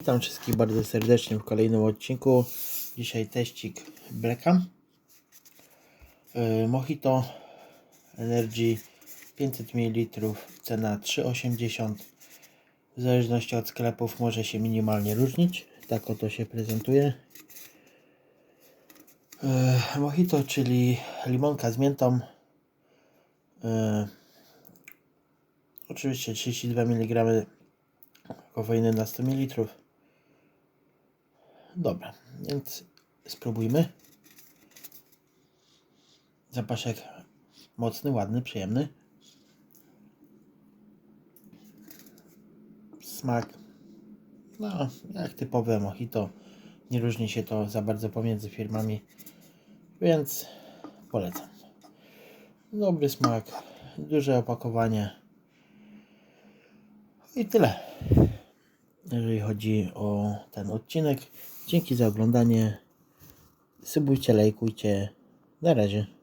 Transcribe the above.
Witam wszystkich bardzo serdecznie w kolejnym odcinku. Dzisiaj teścik Blacka. Yy, Mojito Energy 500 ml, cena 3,80. W zależności od sklepów może się minimalnie różnić. Tak oto się prezentuje. Yy, Mojito, czyli limonka z miętą. Yy, Oczywiście 32 mg kofeiny na 100 ml. Dobra, więc spróbujmy. Zapaszek mocny, ładny, przyjemny. Smak, no, jak typowe mojito. Nie różni się to za bardzo pomiędzy firmami, więc polecam. Dobry smak, duże opakowanie. I tyle jeżeli chodzi o ten odcinek. Dzięki za oglądanie. Subujcie, lajkujcie. Na razie.